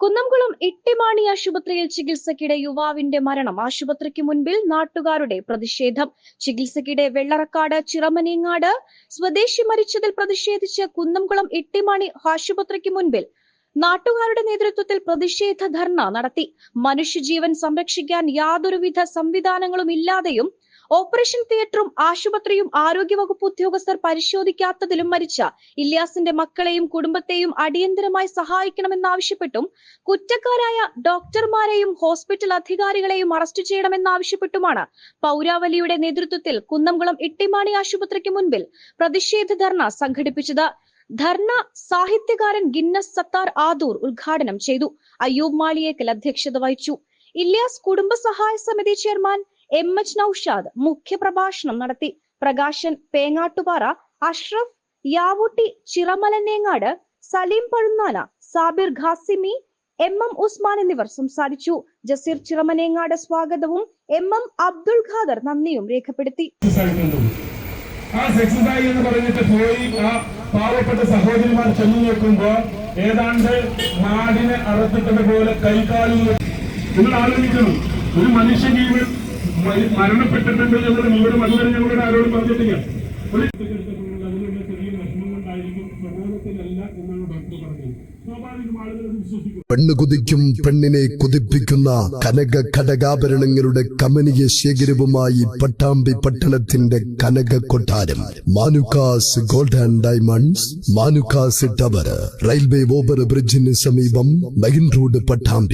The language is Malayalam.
കുന്നംകുളം ഇട്ടിമാണി ആശുപത്രിയിൽ ചികിത്സക്കിടെ യുവാവിന്റെ മരണം. ആശുപത്രിക്ക് മുൻപിൽ നാട്ടുകാരുടെ പ്രതിഷേധം. ചികിത്സക്കിടെ വെള്ളറക്കാട് ചിറമനീങ്ങാട് സ്വദേശി മരിച്ചതിൽ പ്രതിഷേധിച്ച് കുന്നംകുളം ഇട്ടിമാണി ആശുപത്രിക്ക് മുൻപിൽ നാട്ടുകാരുടെ നേതൃത്വത്തിൽ പ്രതിഷേധ ധർണ നടത്തി. മനുഷ്യജീവൻ സംരക്ഷിക്കാൻ യാതൊരുവിധ സംവിധാനങ്ങളും ഇല്ലാതെയും ഓപ്പറേഷൻ തിയേറ്ററും ആശുപത്രിയും ആരോഗ്യവകുപ്പ് ഉദ്യോഗസ്ഥർ പരിശോധിക്കാത്തതിലും മരിച്ച ഇല്യാസിന്റെ മക്കളെയും കുടുംബത്തെയും അടിയന്തരമായി സഹായിക്കണമെന്നാവശ്യപ്പെട്ടും കുറ്റക്കാരായ ഡോക്ടർമാരെയും ഹോസ്പിറ്റൽ അധികാരികളെയും അറസ്റ്റ് ചെയ്യണമെന്നാവശ്യപ്പെട്ടുമാണ് പൗരാവലിയുടെ നേതൃത്വത്തിൽ കുന്നംകുളം ഇട്ടിമാണി ആശുപത്രിക്ക് മുൻപിൽ പ്രതിഷേധ ധർണ സംഘടിപ്പിച്ചത്. ധർണ സാഹിത്യകാരൻ ഗിന്നസ് സത്താർ ആദൂർ ഉദ്ഘാടനം ചെയ്തു. അയ്യൂബ് മാളിയേക്കൽ അധ്യക്ഷത വഹിച്ചു. ഇല്യാസ് കുടുംബസഹായ സമിതി ചെയർമാൻ എം എച്ച് നൌഷാദ് മുഖ്യപ്രഭാഷണം നടത്തി. പ്രകാശൻ പേങ്ങാട്ടുപാറ അഷ്റഫ് യാവൂട്ടി ചിറമലനേങ്ങാട് സലീം പഴുന്നാന സാബിർ ഖാസിമി എം എം ഉസ്മാൻ എന്നിവർ സംസാരിച്ചു. ജസീർ ചിറമനേങ്ങാട് സ്വാഗതവും എം എം അബ്ദുൾ ഖാദർ നന്ദിയും രേഖപ്പെടുത്തി. ആ സക്സസ് എന്ന് പറഞ്ഞിട്ട് പോയി ആ പാവപ്പെട്ട സഹോദരിമാർ ചെന്നു നോക്കുമ്പോ ഏതാണ്ട് നാടിനെ അറുത്തിട്ടത് പോലെ കൈകാലിൽ നിങ്ങൾ ആലോചിക്കണം. ഒരു മനുഷ്യജീവിതം മരി- മരണപ്പെട്ടിട്ടുണ്ട് ഞങ്ങളുടെ വിവരം അതുവരെ ഞങ്ങളുടെ ആരോടും പറഞ്ഞിട്ടില്ല. ചെറിയ വിഷമം കൊണ്ടായിരിക്കും പ്രബോധത്തിലല്ല എന്നാണ് ഡോക്ടർ പറഞ്ഞത് പെണ്ണ് കുതിക്കും പെണ്ണിനെ കുതിപ്പിക്കുന്ന കനക ഘടകാഭരണങ്ങളുടെ കമനീയ ശേഖരവുമായി പട്ടാമ്പി പട്ടണത്തിന്റെ കനക കൊട്ടാരം. Manukkas gold and diamonds Manukkas tower railway over ബ്രിഡ്ജിന് സമീപം മെയിൻ റോഡ് പട്ടാമ്പി.